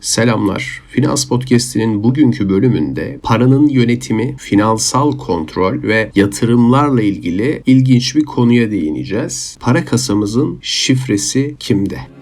Selamlar. Finans Podcast'inin bugünkü bölümünde paranın yönetimi, finansal kontrol ve yatırımlarla ilgili ilginç bir konuya değineceğiz. Para kasamızın şifresi kimde?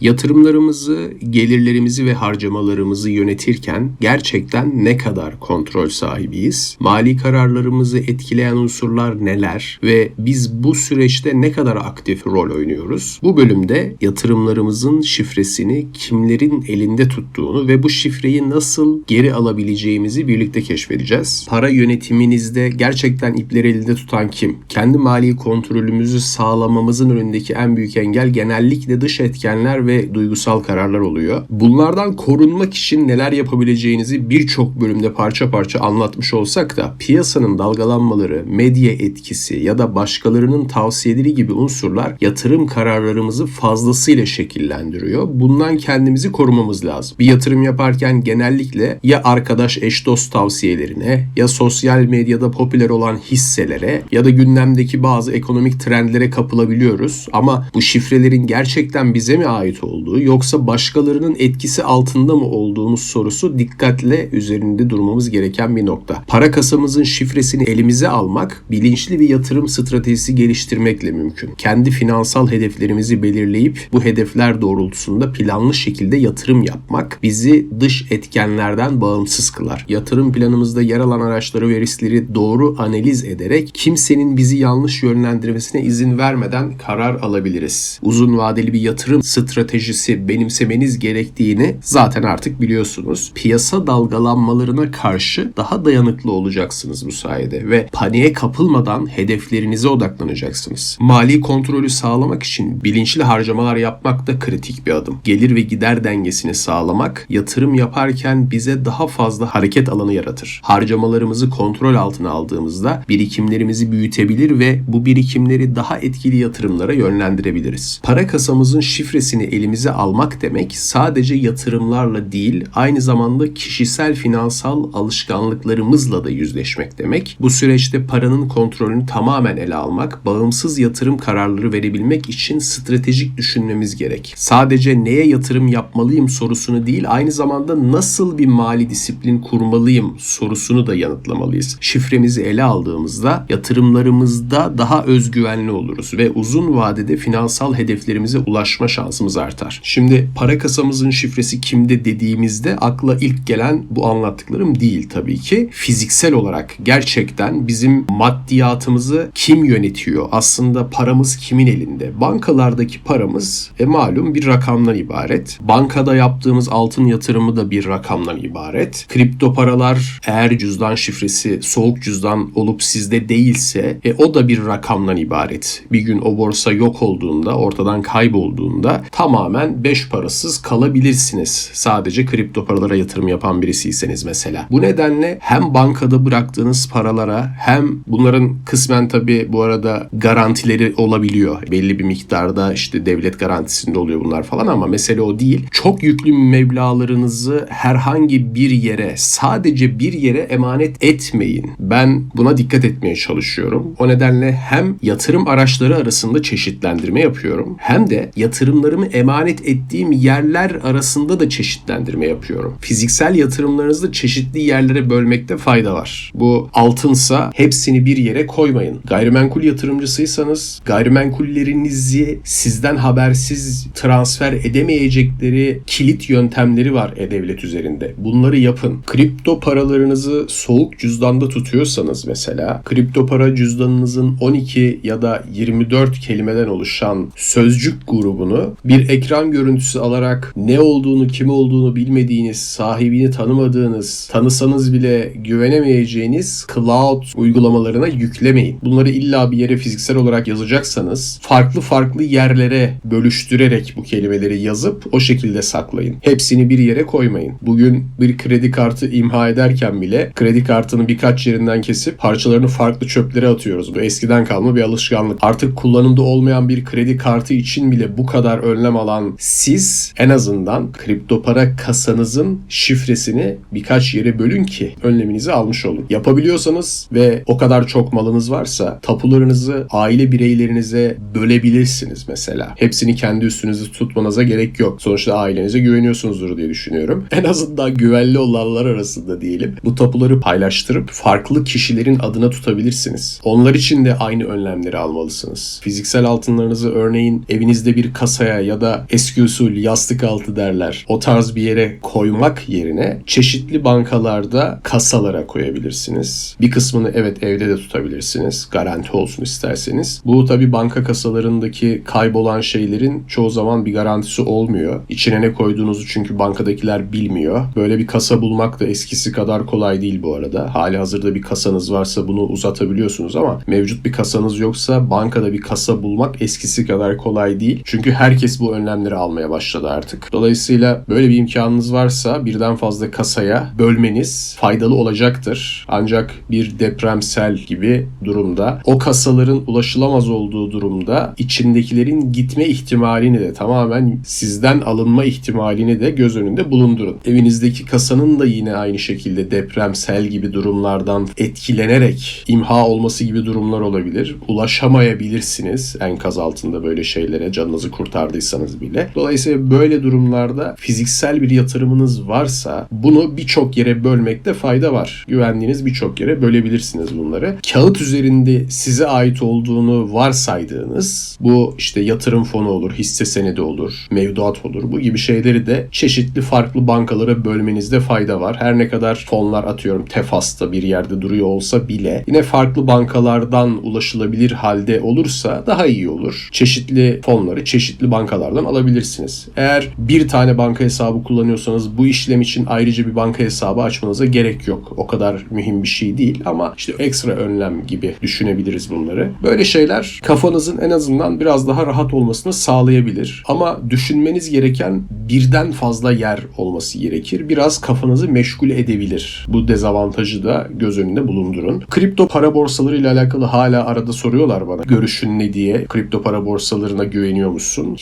Yatırımlarımızı, gelirlerimizi ve harcamalarımızı yönetirken gerçekten ne kadar kontrol sahibiyiz? Mali kararlarımızı etkileyen unsurlar neler ve biz bu süreçte ne kadar aktif rol oynuyoruz? Bu bölümde yatırımlarımızın şifresini kimlerin elinde tuttuğunu ve bu şifreyi nasıl geri alabileceğimizi birlikte keşfedeceğiz. Para yönetiminizde gerçekten ipleri elinde tutan kim? Kendi mali kontrolümüzü sağlamamızın önündeki en büyük engel genellikle dış etkenler ve ve duygusal kararlar oluyor. Bunlardan korunmak için neler yapabileceğinizi birçok bölümde parça parça anlatmış olsak da piyasanın dalgalanmaları, medya etkisi ya da başkalarının tavsiyeleri gibi unsurlar yatırım kararlarımızı fazlasıyla şekillendiriyor. Bundan kendimizi korumamız lazım. Bir yatırım yaparken genellikle ya arkadaş eş dost tavsiyelerine ya sosyal medyada popüler olan hisselere ya da gündemdeki bazı ekonomik trendlere kapılabiliyoruz. Ama bu şifrelerin gerçekten bize mi ait olduğu yoksa başkalarının etkisi altında mı olduğumuz sorusu dikkatle üzerinde durmamız gereken bir nokta. Para kasamızın şifresini elimize almak bilinçli bir yatırım stratejisi geliştirmekle mümkün. Kendi finansal hedeflerimizi belirleyip bu hedefler doğrultusunda planlı şekilde yatırım yapmak bizi dış etkenlerden bağımsız kılar. Yatırım planımızda yer alan araçları ve riskleri doğru analiz ederek kimsenin bizi yanlış yönlendirmesine izin vermeden karar alabiliriz. Uzun vadeli bir yatırım stratejisi stratejisi benimsemeniz gerektiğini zaten artık biliyorsunuz. Piyasa dalgalanmalarına karşı daha dayanıklı olacaksınız bu sayede ve paniğe kapılmadan hedeflerinize odaklanacaksınız. Mali kontrolü sağlamak için bilinçli harcamalar yapmak da kritik bir adım. Gelir ve gider dengesini sağlamak yatırım yaparken bize daha fazla hareket alanı yaratır. Harcamalarımızı kontrol altına aldığımızda birikimlerimizi büyütebilir ve bu birikimleri daha etkili yatırımlara yönlendirebiliriz. Para kasamızın şifresini elimize almak demek sadece yatırımlarla değil aynı zamanda kişisel finansal alışkanlıklarımızla da yüzleşmek demek. Bu süreçte paranın kontrolünü tamamen ele almak, bağımsız yatırım kararları verebilmek için stratejik düşünmemiz gerek. Sadece neye yatırım yapmalıyım sorusunu değil aynı zamanda nasıl bir mali disiplin kurmalıyım sorusunu da yanıtlamalıyız. Şifremizi ele aldığımızda yatırımlarımızda daha özgüvenli oluruz ve uzun vadede finansal hedeflerimize ulaşma şansımız artar artar. Şimdi para kasamızın şifresi kimde dediğimizde akla ilk gelen bu anlattıklarım değil tabii ki. Fiziksel olarak gerçekten bizim maddiyatımızı kim yönetiyor? Aslında paramız kimin elinde? Bankalardaki paramız e, malum bir rakamdan ibaret. Bankada yaptığımız altın yatırımı da bir rakamdan ibaret. Kripto paralar eğer cüzdan şifresi soğuk cüzdan olup sizde değilse e, o da bir rakamdan ibaret. Bir gün o borsa yok olduğunda, ortadan kaybolduğunda tamam tamamen beş parasız kalabilirsiniz. Sadece kripto paralara yatırım yapan birisiyseniz mesela. Bu nedenle hem bankada bıraktığınız paralara hem bunların kısmen tabi bu arada garantileri olabiliyor. Belli bir miktarda işte devlet garantisinde oluyor bunlar falan ama mesele o değil. Çok yüklü meblalarınızı herhangi bir yere sadece bir yere emanet etmeyin. Ben buna dikkat etmeye çalışıyorum. O nedenle hem yatırım araçları arasında çeşitlendirme yapıyorum hem de yatırımlarımı emanet ettiğim yerler arasında da çeşitlendirme yapıyorum. Fiziksel yatırımlarınızı çeşitli yerlere bölmekte fayda var. Bu altınsa hepsini bir yere koymayın. Gayrimenkul yatırımcısıysanız gayrimenkullerinizi sizden habersiz transfer edemeyecekleri kilit yöntemleri var e-devlet üzerinde. Bunları yapın. Kripto paralarınızı soğuk cüzdanda tutuyorsanız mesela kripto para cüzdanınızın 12 ya da 24 kelimeden oluşan sözcük grubunu bir ekran görüntüsü alarak ne olduğunu, kim olduğunu bilmediğiniz, sahibini tanımadığınız, tanısanız bile güvenemeyeceğiniz cloud uygulamalarına yüklemeyin. Bunları illa bir yere fiziksel olarak yazacaksanız farklı farklı yerlere bölüştürerek bu kelimeleri yazıp o şekilde saklayın. Hepsini bir yere koymayın. Bugün bir kredi kartı imha ederken bile kredi kartını birkaç yerinden kesip parçalarını farklı çöplere atıyoruz. Bu eskiden kalma bir alışkanlık. Artık kullanımda olmayan bir kredi kartı için bile bu kadar önlem alan siz en azından kripto para kasanızın şifresini birkaç yere bölün ki önleminizi almış olun. Yapabiliyorsanız ve o kadar çok malınız varsa tapularınızı aile bireylerinize bölebilirsiniz mesela. Hepsini kendi üstünüzde tutmanıza gerek yok. Sonuçta ailenize güveniyorsunuzdur diye düşünüyorum. En azından güvenli olanlar arasında diyelim. Bu tapuları paylaştırıp farklı kişilerin adına tutabilirsiniz. Onlar için de aynı önlemleri almalısınız. Fiziksel altınlarınızı örneğin evinizde bir kasaya ya da eski usul yastık altı derler. O tarz bir yere koymak yerine çeşitli bankalarda kasalara koyabilirsiniz. Bir kısmını evet evde de tutabilirsiniz. Garanti olsun isterseniz. Bu tabi banka kasalarındaki kaybolan şeylerin çoğu zaman bir garantisi olmuyor. İçine ne koyduğunuzu çünkü bankadakiler bilmiyor. Böyle bir kasa bulmak da eskisi kadar kolay değil bu arada. Hali hazırda bir kasanız varsa bunu uzatabiliyorsunuz ama mevcut bir kasanız yoksa bankada bir kasa bulmak eskisi kadar kolay değil. Çünkü herkes bu önlemleri almaya başladı artık. Dolayısıyla böyle bir imkanınız varsa birden fazla kasaya bölmeniz faydalı olacaktır. Ancak bir depremsel gibi durumda o kasaların ulaşılamaz olduğu durumda içindekilerin gitme ihtimalini de tamamen sizden alınma ihtimalini de göz önünde bulundurun. Evinizdeki kasanın da yine aynı şekilde depremsel gibi durumlardan etkilenerek imha olması gibi durumlar olabilir. Ulaşamayabilirsiniz enkaz altında böyle şeylere canınızı kurtardıysanız bile. Dolayısıyla böyle durumlarda fiziksel bir yatırımınız varsa bunu birçok yere bölmekte fayda var. Güvendiğiniz birçok yere bölebilirsiniz bunları. Kağıt üzerinde size ait olduğunu varsaydığınız bu işte yatırım fonu olur, hisse senedi olur, mevduat olur. Bu gibi şeyleri de çeşitli farklı bankalara bölmenizde fayda var. Her ne kadar fonlar atıyorum Tefas'ta bir yerde duruyor olsa bile yine farklı bankalardan ulaşılabilir halde olursa daha iyi olur. Çeşitli fonları çeşitli bankalardan alabilirsiniz. Eğer bir tane banka hesabı kullanıyorsanız bu işlem için ayrıca bir banka hesabı açmanıza gerek yok. O kadar mühim bir şey değil ama işte ekstra önlem gibi düşünebiliriz bunları. Böyle şeyler kafanızın en azından biraz daha rahat olmasını sağlayabilir. Ama düşünmeniz gereken birden fazla yer olması gerekir. Biraz kafanızı meşgul edebilir. Bu dezavantajı da göz önünde bulundurun. Kripto para borsaları ile alakalı hala arada soruyorlar bana. Görüşün ne diye? Kripto para borsalarına güveniyor musun?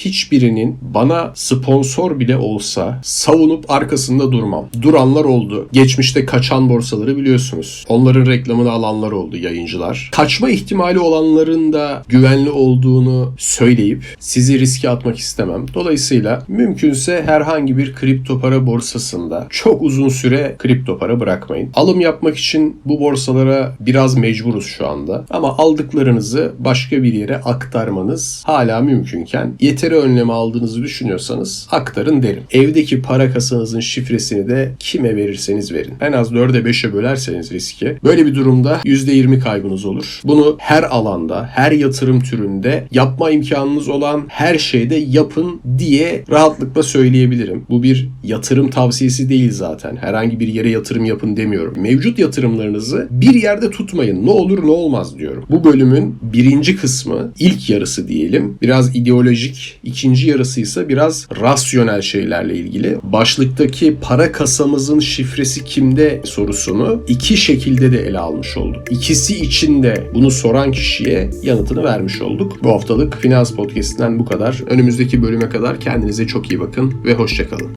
Hiçbirinin bana sponsor bile olsa savunup arkasında durmam. Duranlar oldu. Geçmişte kaçan borsaları biliyorsunuz. Onların reklamını alanlar oldu yayıncılar. Kaçma ihtimali olanların da güvenli olduğunu söyleyip sizi riske atmak istemem. Dolayısıyla mümkünse herhangi bir kripto para borsasında çok uzun süre kripto para bırakmayın. Alım yapmak için bu borsalara biraz mecburuz şu anda. Ama aldıklarınızı başka bir yere aktarmanız hala mümkünken yeteri önlemi aldığınızı düşünüyorsanız aktarın derim. Evdeki para kasanızın şifresini de kime verirseniz verin. En az 4'e 5'e bölerseniz riski. Böyle bir durumda %20 kaybınız olur. Bunu her alanda, her yatırım türünde yapma imkanınız olan her şeyde yapın diye rahatlıkla söyleyebilirim. Bu bir yatırım tavsiyesi değil zaten. Herhangi bir yere yatırım yapın demiyorum. Mevcut yatırımlarınızı bir yerde tutmayın. Ne olur ne olmaz diyorum. Bu bölümün birinci kısmı, ilk yarısı diyelim. Biraz ideolojik. İkinci yarısı ise biraz rasyonel şeylerle ilgili. Başlıktaki para kasamızın şifresi kimde sorusunu iki şekilde de ele almış olduk. İkisi için de bunu soran kişiye yanıtını vermiş olduk. Bu haftalık Finans Podcast'inden bu kadar. Önümüzdeki bölüme kadar kendinize çok iyi bakın ve hoşçakalın.